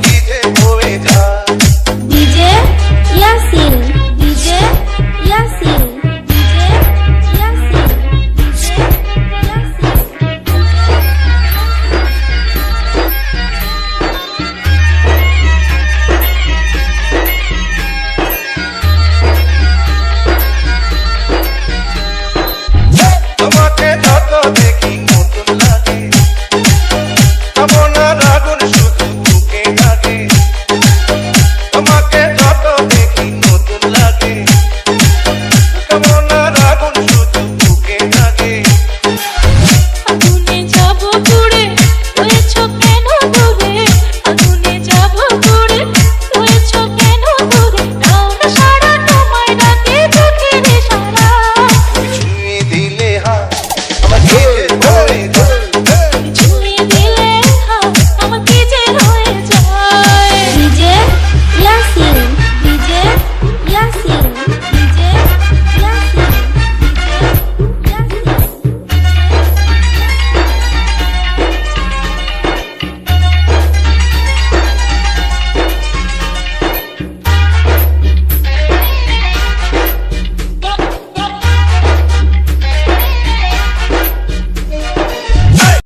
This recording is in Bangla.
কিজে হয়ে যা DJ Yasin DJ Yasin DJ Yasin তোমাকে যত দেখি con ganas.